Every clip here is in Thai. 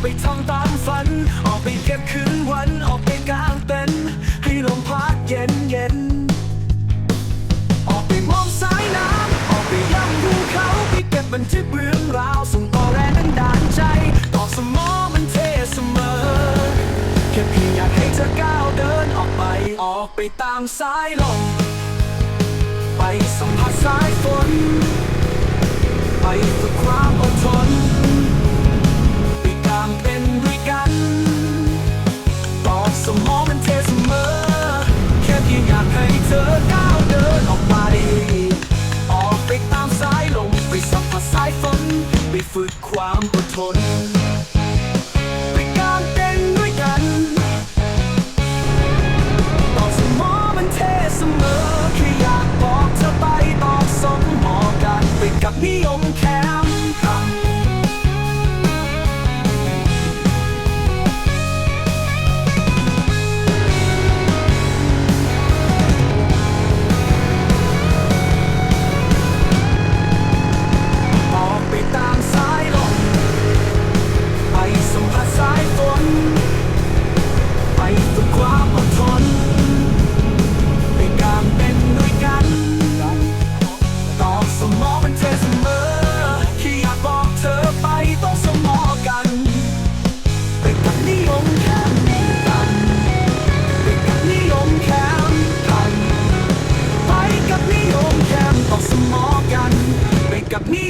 ออกไปท่องตามฝัน ออกไปเก็บคืนวัน ออกไปกลางเต็นท์ให้ลมพัดเย็นเย็น ออกไปมองสายน้ำ ออกไปย่ำดูเขา ไปเก็บบันทึกเรื่องราว ส่งต่อแรงดานใจ ตอบสมอมันเทเสมอ แค่เพียงอยากให้เธอก้าวเดินออกไป ออกไปตามสายลม ไปสัมผัสสายฝน ไปฝึกความอดทน ฝึกความอดทน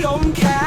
don't care.